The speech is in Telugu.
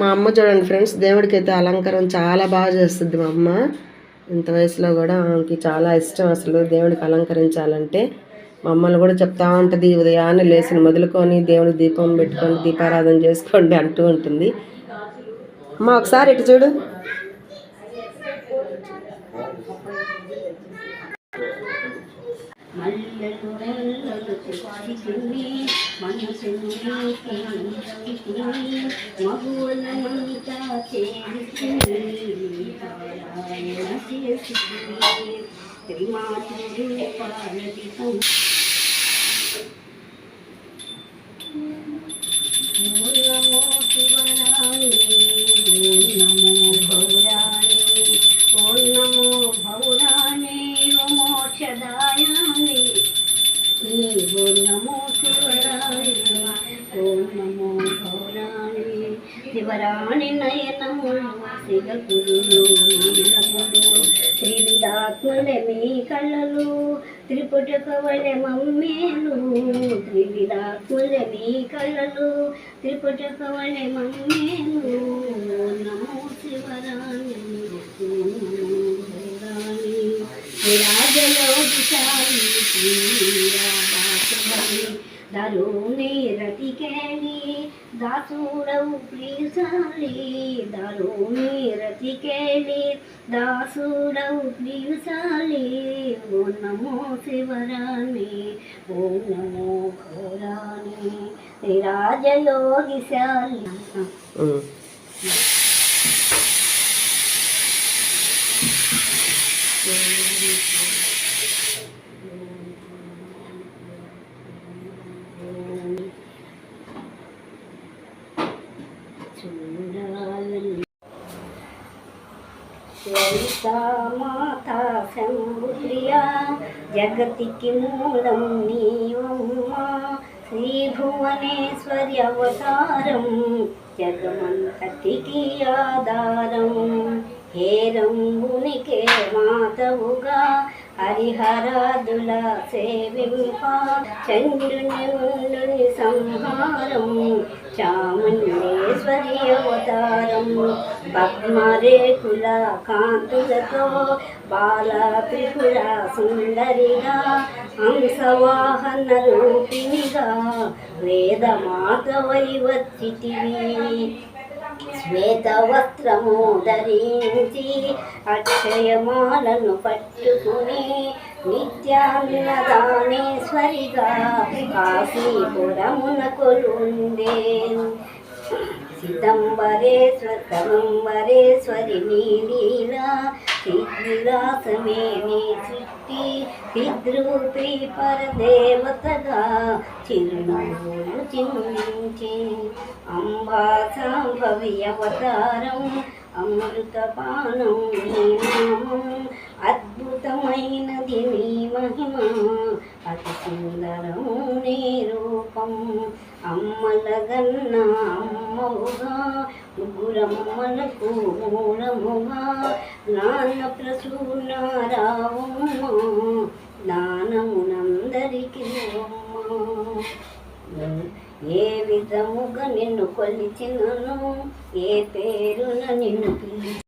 మా అమ్మ చూడండి ఫ్రెండ్స్ దేవుడికి అయితే అలంకారం చాలా బాగా చేస్తుంది మా అమ్మ. ఇంత వయసులో కూడా ఆమెకి చాలా ఇష్టం అసలు దేవుడికి అలంకరించాలంటే. మమ్మల్ని కూడా చెప్తా ఉంటుంది ఉదయాన్నే లేచిన మొదలుకొని దేవుడికి దీపం పెట్టుకొని దీపారాధన చేసుకోండి అంటూ ఉంటుంది. అమ్మ ఒకసారి ఇటు చూడు. നല്ല തുറന്നൊക്കെ പാടിക്കുന്നേ മനസ്സിനുള്ളേ മകുവലമന്ത ചേരുന്നേ ത്രിമാതൃ പാലതി శివరాణి నయనము శివపురులు నీలములు త్రివిధాత్ములే మీ కళ్ళలు త్రిపుట కవల మమ్మేలు త్రివిధాత్ములే మీ కళ్ళలు త్రిపుట కవల మమ్మేలు నమో శివరాణి విరాజలో విశాలి భైరాణి దరుణి రతికేళి దాసుడవు ప్లీసాలి దరుణి రతికేళి దాసుడవు ప్లీసాలి ఓ నమో శివరాణి ఓ నమో ఘోరాణి విరాజయోగిశాలి లలితా మాతా శంభుప్రియా జగతికి మూలం నీవమ్మా. శ్రీ భువనేశ్వరి అవతారం జగమంతటికి ఆధారం. హే రంగునికే మాతవుగా హరిహరాదుల సేవింప చంద్రుని సంహారం చాముండేశ్వరి అవతారం. పద్మరేకుల కాంతులతో బాల త్రిపుర సుందరిగా హంసవాహన రూపిణిగా వేదమాతవై వచ్చితివి. శ్వేత వస్త్రము ధరించి అక్షయమాలను పట్టుకుని నిత్యాన్నదానేశ్వరిగా కాశీపురమున కొలుందే సిదంబరేశ్వర కదంబరేశ్వరి నీలీలా విలాసమే నీ సృష్టి పిద్రూపి పరదేవతగా చిరునవ్వులు చిందించి అంబాసా భవ్యవతారం అమృతపానం నీ నామం అద్భుతమైనది నీ మహిమ అతి సుందరము నీ రూపం. అమ్మలగన్న అమ్మవుగా ముగ్గురమ్మలకు మూలముగా నాన్న ప్రసూనారావమ్మ దానమునందరికి ఏ విధముగా నిన్ను కొలిచినను? ఏ పేరున నిన్ను పిలిచి